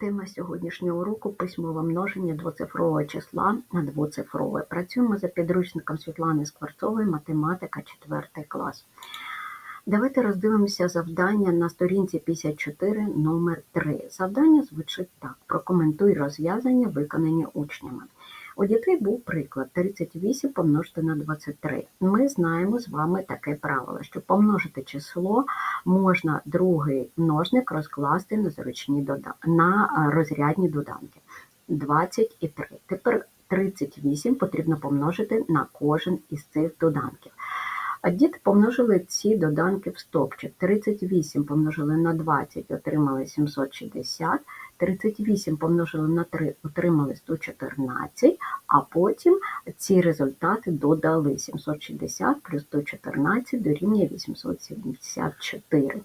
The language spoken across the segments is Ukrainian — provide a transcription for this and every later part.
Тема сьогоднішнього уроку письмове множення двоцифрового числа на двоцифрове. Працюємо за підручником Світлани Скворцової математика 4 клас. Давайте роздивимося завдання на сторінці 54 номер 3 Завдання звучить так: прокоментуй розв'язання, виконані учнями. У дітей був приклад 38 помножити на 23. Ми знаємо з вами таке правило, що помножити число можна другий множник розкласти на зручні дода... на е, розрядні доданки. 20 і 3. Тепер 38 потрібно помножити на кожен із цих доданків. А діти помножили ці доданки в стопчик. 38 помножили на 20, отримали 760, 38 помножили на 3, отримали 114, а потім ці результати додали 760 плюс 114 дорівнює 874.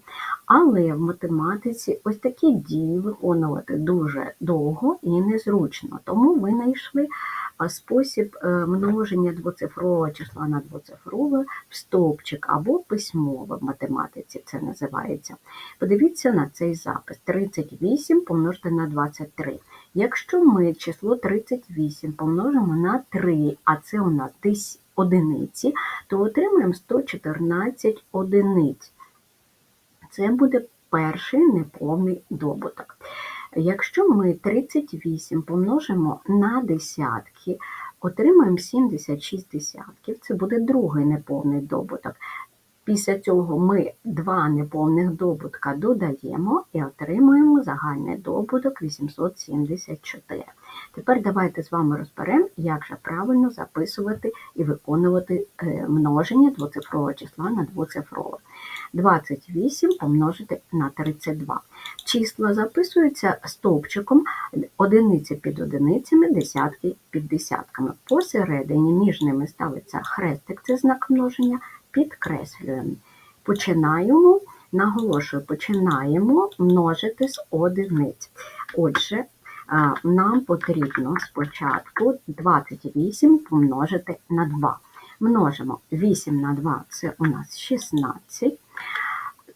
Але в математиці ось такі дії виконувати дуже довго і незручно, тому ви знайшли спосіб е, множення двоцифрового числа на двоцифрове в стовпчик або письмове в математиці це називається. Подивіться на цей запис. 38 помножити на 23. Якщо ми число 38 помножимо на 3, а це у нас десь одиниці, то отримаємо 114 одиниць. Це буде перший неповний добуток. Якщо ми 38 помножимо на десятки, отримаємо 76 десятків, це буде другий неповний добуток. Після цього ми два неповних добутка додаємо і отримуємо загальний добуток 874. Тепер давайте з вами розберемо, як же правильно записувати і виконувати е, множення двоцифрового числа на двоцифрове. 28 помножити на 32. Числа записуються стовпчиком одиниці під одиницями, десятки під десятками. Посередині між ними ставиться хрестик, це знак множення, підкреслюємо. Починаємо, наголошую, починаємо множити з одиниць. Отже, нам потрібно спочатку 28 помножити на 2. Множимо 8 на 2 це у нас 16.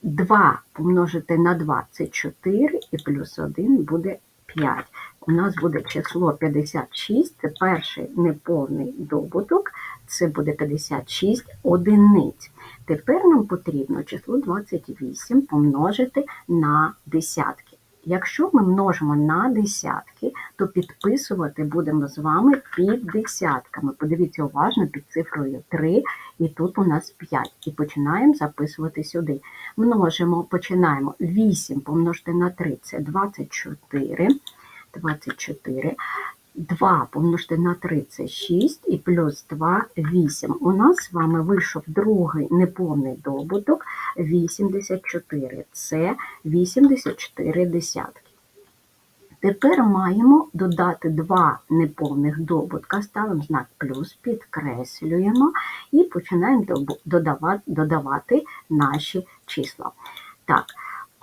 2 помножити на 2 це 4 і плюс 1 буде 5. У нас буде число 56, це перший неповний добуток, це буде 56 одиниць. Тепер нам потрібно число 28 помножити на десятки. Якщо ми множимо на десятки, то підписувати будемо з вами під десятками. Подивіться уважно під цифрою 3, і тут у нас 5. І починаємо записувати сюди. Множимо, починаємо 8 помножити на 3 це 24. 24. 2 помножити на 3 це 6 і плюс 2 8. У нас з вами вийшов другий неповний добуток 84. Це 84 десятки. Тепер маємо додати два неповних добутка, ставимо знак плюс, підкреслюємо і починаємо додавати наші числа. Так,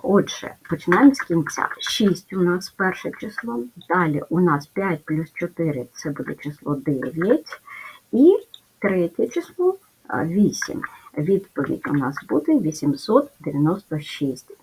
Отже, починаємо з кінця. 6 у нас перше число. Далі у нас 5 плюс 4 це буде число 9. І третє число 8. Відповідь у нас буде 896.